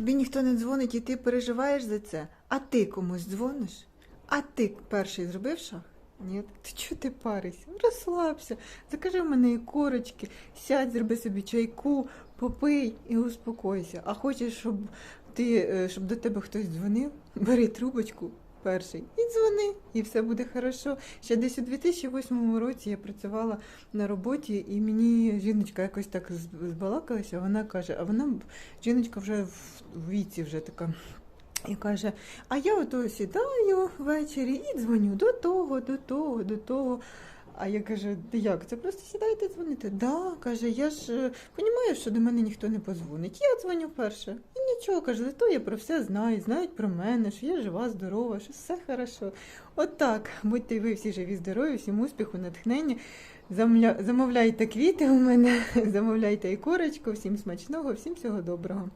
тобі ніхто не дзвонить, і ти переживаєш за це. А ти комусь дзвониш? А ти перший зробив шаг? Ні, ти чого ти паришся? Розслабся, закажи в мене і корочки, сядь, зроби собі чайку, попий і успокойся. А хочеш, щоб ти, е, щоб до тебе хтось дзвонив, бери трубочку перший і дзвони, і все буде хорошо. Ще десь у 2008 році я працювала на роботі, і мені жіночка якось так збалакалася, вона каже, а вона жіночка вже в віці вже така. І каже, а я ото сідаю ввечері і дзвоню до того, до того, до того. А я кажу, «Та як? Це просто сідаєте дзвонити? Да, каже, я ж розумію, що до мене ніхто не позвонить. Я дзвоню перше. І нічого, каже, зато я про все знаю, знають про мене, що я жива, здорова, що все хорошо. От так, будьте ви всі живі, здорові, всім успіху, натхнення. Замовля- Замовляйте квіти у мене, замовляйте і корочку, всім смачного, всім всього доброго.